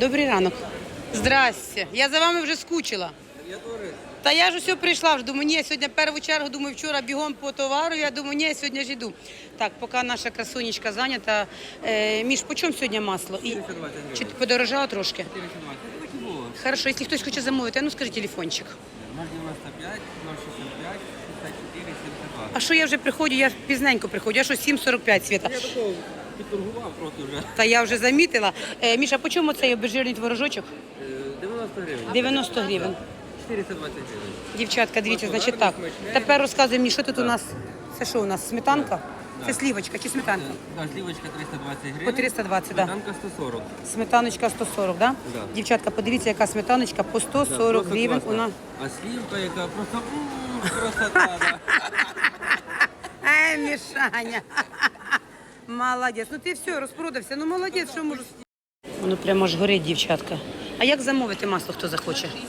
Добрий ранок. Здрасте. Я за вами вже скучила. Та я ж усе прийшла, вже думаю, ні, сьогодні першу чергу, думаю, вчора бігом по товару, я думаю, ні, сьогодні ж йду. Так, поки наша красунечка зайнята. Е, Міш, по сьогодні масло? І... Чи подорожало трошки? 420. Це так і було. Хорошо, якщо хтось хоче замовити, ну скажи телефончик. 095, 065, 64, 72. А що я вже приходжу, я пізненько приходжу, я що 7.45 світа. Підторгував трохи вже. Та я вже замітила. Е, Міша, по чому цей обезжирний творожочок? Е, 90 гривень. 90 гривень. 420 гривень. Дівчатка, дивіться, Смачно, значить гарно, так. смачне. Тепер розказуй мені, що тут у нас. Це що у нас? Сметанка? Це слівочка чи сметанка? Да, слівочка 320 гривень. По 320, да. Сметанка 140. Сметаночка 140, да? Да. Дівчатка, подивіться, яка сметаночка по 140 просто гривень. класно. Вона... А слівка, яка просто м, красота. да. Ей, Мішаня. Молодець. Ну ти все, розпродався. Ну молодець, що можу. Воно прямо ж горить, дівчатка. А як замовити масло, хто захоче? 68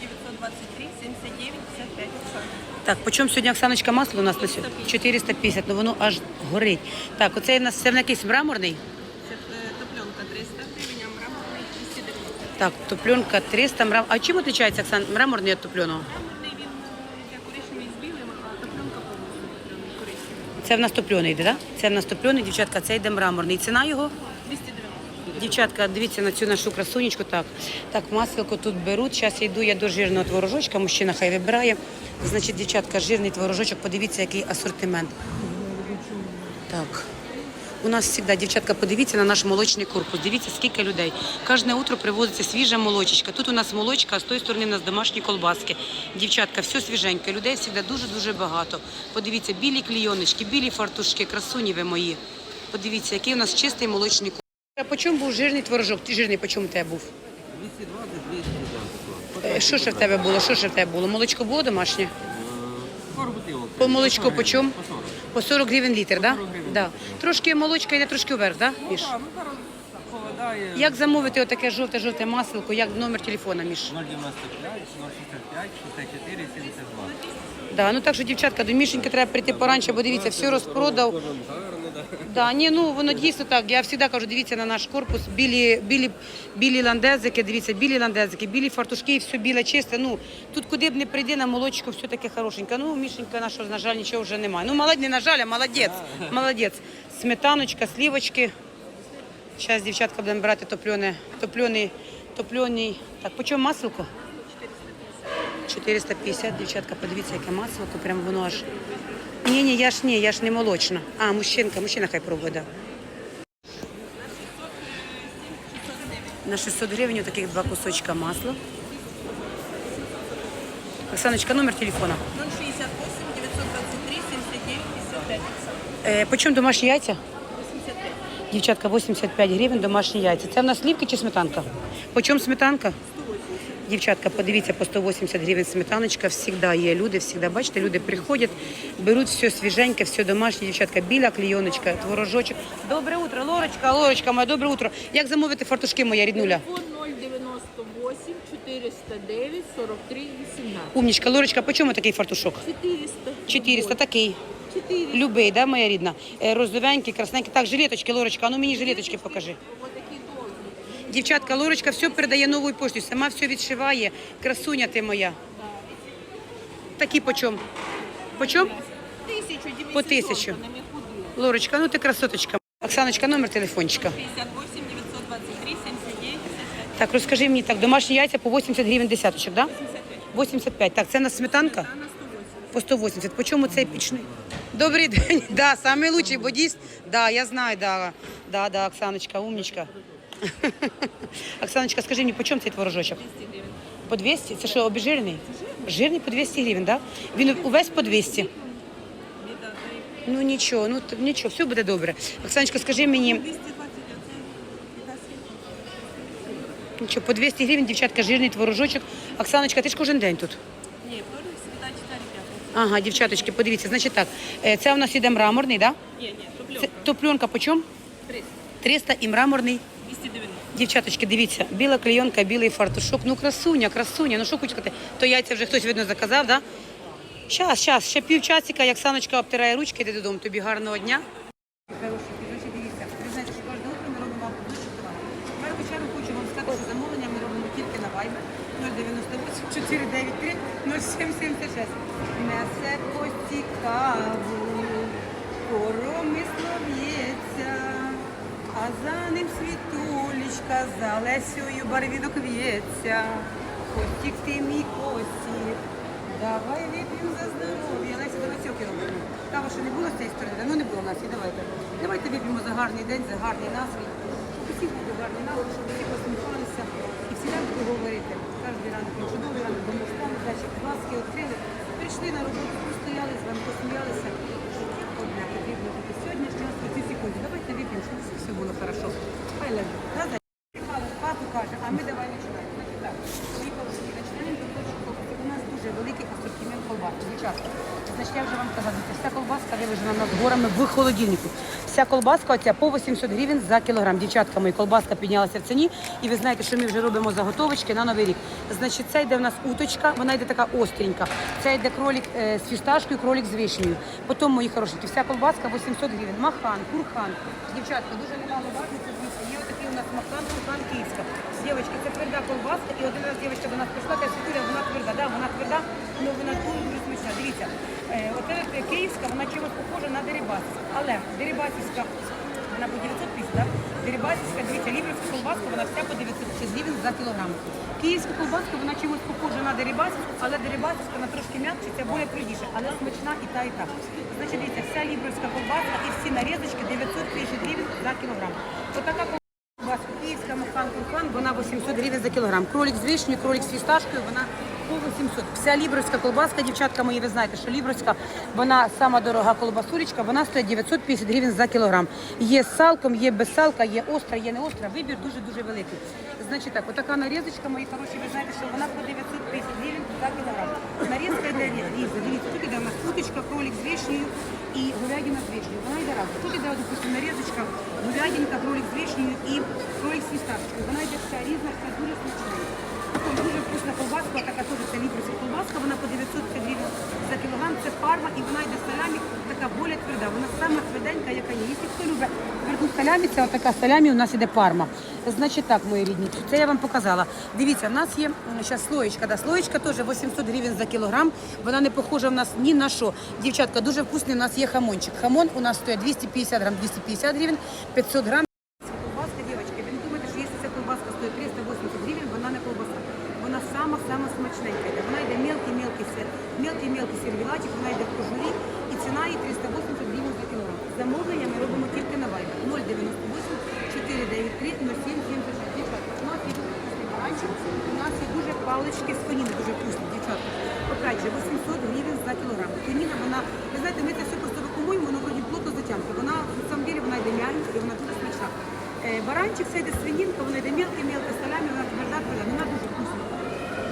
923 79 55 Так, по чому сьогодні Оксаночка масло у нас на сьогодні? 450, ну воно аж горить. Так, оцей у нас це в якийсь мраморний. Це е, топленка 300 гривень, а мраморний 290. Так, топленка 300 мрам. А чим відрізняється Оксан мраморний від топленого? Мраморний він е, як коричневий з білим, а топленка повністю топлений, коричневий. Це в нас йде, так? Да? Це в нас дівчатка, це йде мраморний. Ціна його? 290. Дівчатка, дивіться на цю нашу красунечку. Так, так, масло тут беруть. Зараз я йду я до жирного творожочка, мужчина хай вибирає. Значить, дівчатка, жирний творожочок, подивіться, який асортимент. Так. У нас завжди, дівчатка, подивіться на наш молочний корпус. Дивіться, скільки людей. Кожне утро привозиться свіжа молочечка. Тут у нас молочка, а з тої сторони у нас домашні колбаски. Дівчатка, все свіженьке. Людей завжди дуже-дуже багато. Подивіться, білі клійоночки, білі фартушки, красуні ви мої. Подивіться, який у нас чистий молочний корпус. А по чому був жирний творожок? Ти жирний по чому тебе був? 220, 200, да, такого. Е, Що ще в тебе було? Що ще в тебе було? Молочко було домашнє? Е. По молочку по чому? По 40. Гривень літр, так? 40. Да? Трошки молочка йде трошки вверх, так? Да, Міш? Ну зараз холодає. Як замовити отаке жовте-жовте масло, як номер телефона, Міш? 095, 065, 64, 72. Да, ну так що, дівчатка, до Мішеньки треба прийти поранше, бо дивіться, все розпродав. Да. Ні, ну воно дійсно так. Я завжди кажу, дивіться на наш корпус, білі, білі, білі ландезики, дивіться, білі ландезики, білі фартушки, і все біле, чисте. Ну тут куди б не прийди на молочку, все таке хорошеньке. Ну, Мішенька нашого, на жаль, нічого вже немає. Ну, молодець, не на жаль, а молодець. Молодець. Сметаночка, слівочки. Зараз, дівчатка, будемо брати топлене, топлений, топлений. Так, по чому масло? 450, дівчатка, подивіться, яке масло, прям воно аж. Ні, ні, я ж ні, я ж не молочна. А, мужчинка, мужчина хай пробує, да. На 600 гривень таких два кусочка масла. Оксаночка, номер телефона. 068 923 79 55 Е, по чому домашні яйця? 85. Дівчатка, 85 гривень домашні яйця. Це в нас слівки чи сметанка? По чому сметанка? Дівчатка, подивіться, по 180 гривень сметаночка. Всегда є люди, всегда, бачите, люди приходять, беруть все свіженьке, все домашнє. Дівчатка, біля клійоночка, творожочок. Добре утро, Лорочка, Лорочка моя, добре утро. Як замовити фартушки, моя ріднуля? Телефон 098 409 43 18. Умнічка, Лорочка, по чому такий фартушок? 400. 400, такий. 400. Любий, да, моя рідна? Е, Розовенький, красненький. Так, жилеточки, Лорочка, а ну мені жилеточки покажи. Дівчатка, Лорочка все передає новою поштою, сама все відшиває. Красуня ти моя. Такі по чому? По? Тисячу. Лорочка, ну ти красоточка. Оксаночка, номер телефончика. 58 923 79 Так, розкажи мені так, домашні яйця по 80 гривень десяточок, да? 85. Так, це на сметанка? По 180. По чому цей пічний? Добрий день. Да, самий лучший, бо дійсно. Да, я знаю, да. Да, да, Оксаночка, умничка. Оксаночка, скажи мені, по чому цей творожочок? По 200? Це що, обезжирений? Жирний по 200 гривень, да? Він увесь по 200. Ну нічого, ну нічого, все буде добре. Оксаночка, скажи мені, нічого, по 200 гривень, дівчатка, жирний творожочок. Оксаночка, ти ж кожен день тут. Ні, вторник, середа, четвер, п'ятниця. Ага, дівчаточки, подивіться, значить так, е, це у нас іде мраморний, да? Ні, ні, Це топленка. топленка по чому? 300. 300 і мраморний. 290. Дівчаточки, дивіться, біла клейонка, білий фартушок. Ну, красуня, красуня. Ну що сказати, то яйця вже хтось, видно, заказав, да? Щас, щас, ще півчасика, як Саночка обтирає ручки, йди додому. Тобі гарного дня. Ви знаєте, що кожне утро ми робимо дуже Першу чергу хочу вам сказати, що Viber 098 493 0776. Несе кості каву, коромисло в'ється, а за ним світулечка, за Лесею барвінок в'ється. Костік ти мій Костік, давай вип'ємо за здоров'я. Леся, давай цілки робимо. Кава, що не було з цієї сторони? Ну не було в нас, і давайте. Давайте вип'ємо за гарний день, за гарний настрій. Щоб усіх був гарний настрій, щоб всі посміхалися і всі ранку говорити. Кожен ранок чудовий ранок, бо ми встали, далі глазки відкрили, прийшли на роботу, постояли з вами, посміялися. Життя одне потрібно бути сьогоднішнього в ці секунди. Давайте вип'ємо, було хорошо. Хай лежить. Правда? Михайло папу каже, а ми давай починаємо. Значить так, мої хороші, починаємо тому що у нас дуже великий асортимент колбас. Дівчатка, значить я вже вам казала, ця колбаска виложена над горами в холодильнику. Вся колбаска оця по 800 гривень за кілограм. Дівчатка, мої колбаска піднялася в ціні. І ви знаєте, що ми вже робимо заготовочки на новий рік. Значить, це йде в нас уточка, вона йде така остренька. Це йде кролик е, з фісташкою, кролик з вишнею. Потім, мої хорошенькі, вся колбаска 800 гривень. Махан, курхан. Дівчатка, дуже немало. Дивіться, є отакий у нас махан, курхан київська. Дівчатки, це тверда колбаска. І один раз дівчатка до нас прийшла, каже, Світуля, вона тверда. Да, вона тверда, але вона дуже смачна. Дивіться, оце київська, вона чимось похожа на дерибасівську. Але дерибасівська, вона по 950, да? Дерибасівська, дивіться, лібрівська колбаска, вона вся по 950 гривень за кілограм. Київська колбаска, вона чимось похожа на дерибасівську, але дерибасівська вона трошки м'якша, це більш твердіша, але смачна і та, і та. Значить, дивіться, вся лібрівська колбаска і всі нарізочки 950 гривень за кілограм. Отака Колбаска київська, махан, курхан, вона 800 гривень за кілограм. Кролик з вишнею, кролик з фісташкою, вона по 800. Вся лібровська колбаска, дівчатка мої, ви знаєте, що лібровська, вона сама дорога колбасулечка, вона стоїть 950 гривень за кілограм. Є з салком, є без салка, є остра, є не остра, вибір дуже-дуже великий. Значить так, отака нарізочка, мої хороші, ви знаєте, що вона по 950 гривень за кілограм. Нарізка йде різна, дивіться, тут іде у нас уточка, кролик з вишнею і говядина з вишнею. Вона йде разом. Тут іде, допустимо, нарізочка, говядинка, кролик з вишнею і кролик з фісташкою. Вона йде вся різна, вся дуже смачна. Дуже вкусна колбаска, така теж це ліпрося колбаска, вона по 900 гривень за кілограм, це парма і вона йде салямі, така боля тверда. Вона сама тверденька, яка є. Якщо хто любить тверду салямі, це отака салямі, у нас іде парма. Значить так, мої рідні, це я вам показала. Дивіться, в нас є зараз слоєчка, да, слоєчка теж 800 гривень за кілограм. Вона не похожа в нас ні на що. Дівчатка, дуже вкусний у нас є хамончик. Хамон у нас стоїть 250 грам, 250 гривень, 500 грам. Колбаска, девочки, ви не думаєте, що якщо ця колбаска стоїть 380 гривень, вона не колбаса. Вона сама-сама смачненька йде. Вона йде мелкий-мелкий сир, мелкий-мелкий сервілатик, вона йде в кожурі і ціна її 380 гривень за кілограм. Замовлення ми робимо тільки на вайбер 098 493 0776. Дівчатка, у нас є дуже вкусний баранчик, у нас є дуже з коніни, дуже вкусні, дівчатка. Опять же, 800 гривень за кілограм. Коніна, вона, ви знаєте, ми це все просто вакуумуємо, воно вроді плотно затягнуто. Вона, на самом деле, вона йде м'яленька і вона дуже смачна. Е, Баранчик, це йде свининка, вона йде мелка-мелка салями, вона тверда, тверда, вона дуже вкусна.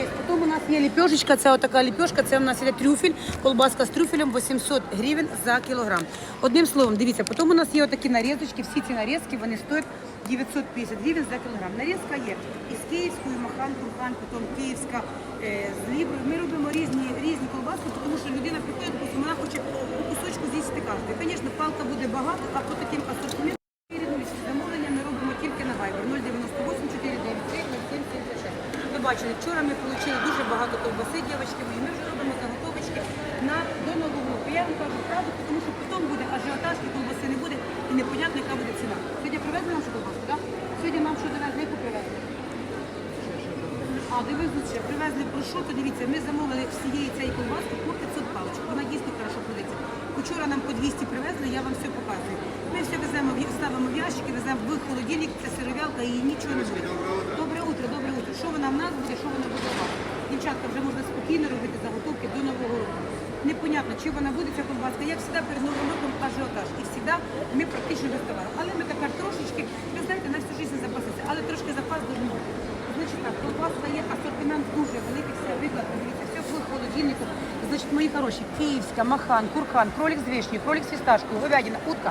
Є. Потім у нас є ліпешечка, це отака ліпешка, це у нас іде трюфель, колбаска з трюфелем 800 гривень за кілограм. Одним словом, дивіться, потім у нас є отакі нарізочки, всі ці нарізки, вони стоять 950 гривень за кілограм. Нарізка є із київською, махан, курхан, потім київська, е, з ліброю. Ми робимо різні, різні колбаски, тому що людина приходить, допустим, вона хоче по кусочку з'їсти кожен. Звісно, палка буде багато, а по таким асортиментам замовлення ми робимо тільки на Viber 098 493 0776. Ви бачили, вчора ми отримали дуже багато ковбаси, дівчатки мої. Ми вже робимо заготовочки на до нового року. Я вам кажу правду, тому що потім буде ажіотаж, і колбаси не буде, і непонятно, яка буде ціна. Сьогодні привезли нашу колбаску, так? Сьогодні нам що довезли? А, дивись, ще привезли прошутто, дивіться, ми замовили всієї цієї колбаски по 500 паличок. Вона дійсно хорошо продається. Вчора нам по 200 привезли, я вам все показую. Ми все веземо, ставимо в ящики, веземо в холодильник, це сировялка і нічого не буде. Добре утро, добре утро. Що вона в нас буде, що вона буде вас? Дівчатка, вже можна спокійно робити заготовки до Нового року. Непонятно, чи вона буде ця колбаска. Як завжди перед Новим роком ажіотаж. І завжди ми практично без товару. Але ми тепер трошечки, ви знаєте, на всю життя запаситься, але трошки запас дуже бути. Так, колбаска є асортимент дуже великий, все виклад, дивіться, все в холодильнику. Значить, мої хороші, київська, махан, курхан, кролик з вишнею, кролик з фісташкою, говядина, утка.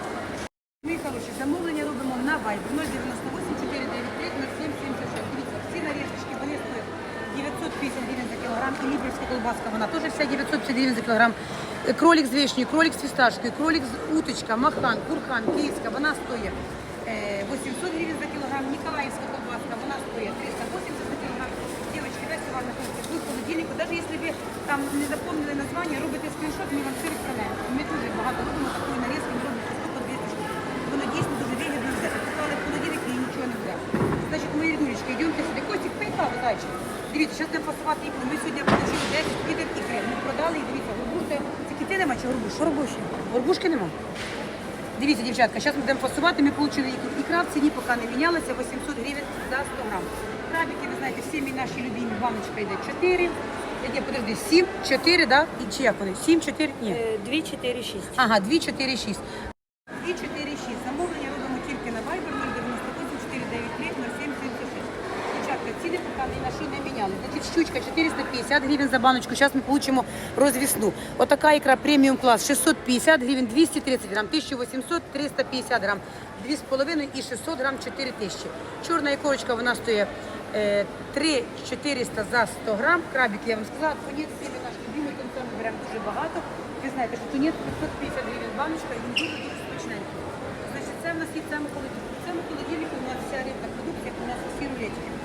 Мої хороші, замовлення робимо на Viber 098 493 0776. Дивіться, вони стоять 950 гривень за кілограм, і ліберська колбаска, вона теж вся 950 гривень за кілограм. Е, Кролик з вишнею, кролик з фісташкою, кролик з уточка, махан, курхан, київська, вона стоїть е, 800 гривень за кілограм, Ніколаївська колбаска, вона стоїть вам находитесь, ви ну, в холодильнику, навіть якщо ви там не запомнили названня, робите скріншот, ми вам все відправляємо. Ми дуже багато робимо такої нарізки, ми робимо по 200 штук. Воно дійсно дуже вигідно взяти. Тобто, Поклали в холодильник і нічого не взяли. Значить, мої рідулечки, йдемте сюди. Костік, пий каву, дальше. Дивіться, зараз будемо пасувати ікру. Ми сьогодні отримали 10 квіток ікри. Ми продали і дивіться, горбушки. Тільки ти нема чи горбуш? Горбуші. Горбушки нема. Дивіться, дівчатка, зараз ми будемо фасувати, ми отримали. Ікра в ціні поки не мінялася, 800 гривень за 100 грам. Крабики, ви знаєте, всі мій наші любимі, баночка йде 4, Ні, подожди, 7, 4, да? І чи як вони? 7, 4, ні. 2, 4, 6. Ага, 2, 4, 6. 2, 4, 6. Замовлення робимо тільки на Viber 098 493 0776. Ціни поки ні на не міняли. Значить, щучка 450 гривень за баночку. Зараз ми получимо розвісну. Отака ікра преміум клас 650 гривень, 230 грам, 1800, 350 грам, 2,5 і 600 грам 4 тисячі. Чорна ікорочка, вона стоїть е, 3 400 за 100 грам. Крабик, я вам сказала, тунець сім'ї наш любимий, тунцем ми дуже багато. Ви знаєте, що тунець 550 гривень баночка, він дуже-дуже смачненький. Значить, це в нас є в цьому холодильнику. В цьому холодильнику у нас вся рибна продукція, у нас всі рулетики.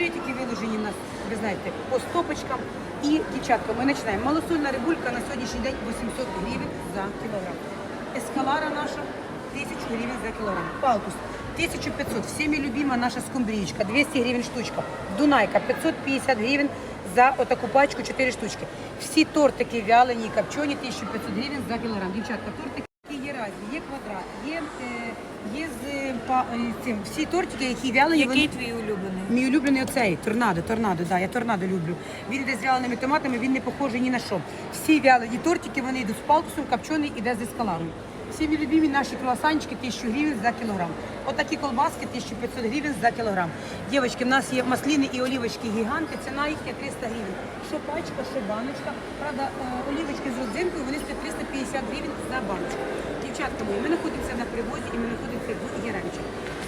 Рулетики виложені нас, ви знаєте, по стопочкам. І, дівчатка, ми починаємо. Малосольна рибулька на сьогоднішній день 800 гривень за кілограм. Ескалара наша 1000 гривень за кілограм. Палтус 1500. Всеми любима наша скумбрієчка, 200 гривень штучка. Дунайка 550 гривень за отаку пачку 4 штучки. Всі тортики вялені і копчені 1500 гривень за кілограм. Дівчатка, тортики є різні, є квадрат, є, е, є з па- е, цим. Всі тортики, які вялені, вони... твій улюблений? Мій улюблений оцей торнадо, торнадо, да, я торнадо люблю. Він йде з вяленими томатами, він не похожий ні на що. Всі вялені тортики, вони йдуть з палкусом, копчений іде з ескаларом. Всі мій любимі наші круасанчики 1000 гривень за кілограм. Отакі колбаски 1500 гривень за кілограм. Дівчатки, в нас є маслини і олівочки гіганти, ціна їхня 300 гривень. Що пачка, що баночка. Правда, е, олівочки з родзинкою, вони стоять 350 гривень за баночку. Дівчатка мої, ми знаходимося на привозі і ми знаходимося в Яремчі.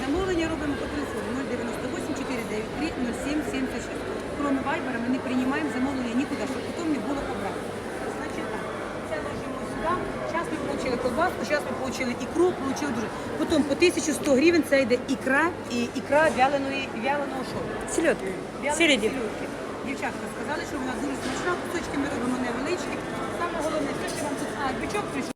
Замовлення робимо по телефону 098 493 0776. Кроме вайбера ми не приймаємо замовлення нікуди, щоб потім не було обрати. Значить так, це ложимо сюди. Зараз ми отримали колбаску, зараз ми отримали ікру, отримали дуже. Потім по 1100 гривень це йде ікра і ікра вяленої, вяленого. Вялені Селеді. селедки. Дівчатка сказали, що вона дуже смачна, кусочки ми робимо невеличкі. Саме головне, те, що вам тут а, бичок прийшов.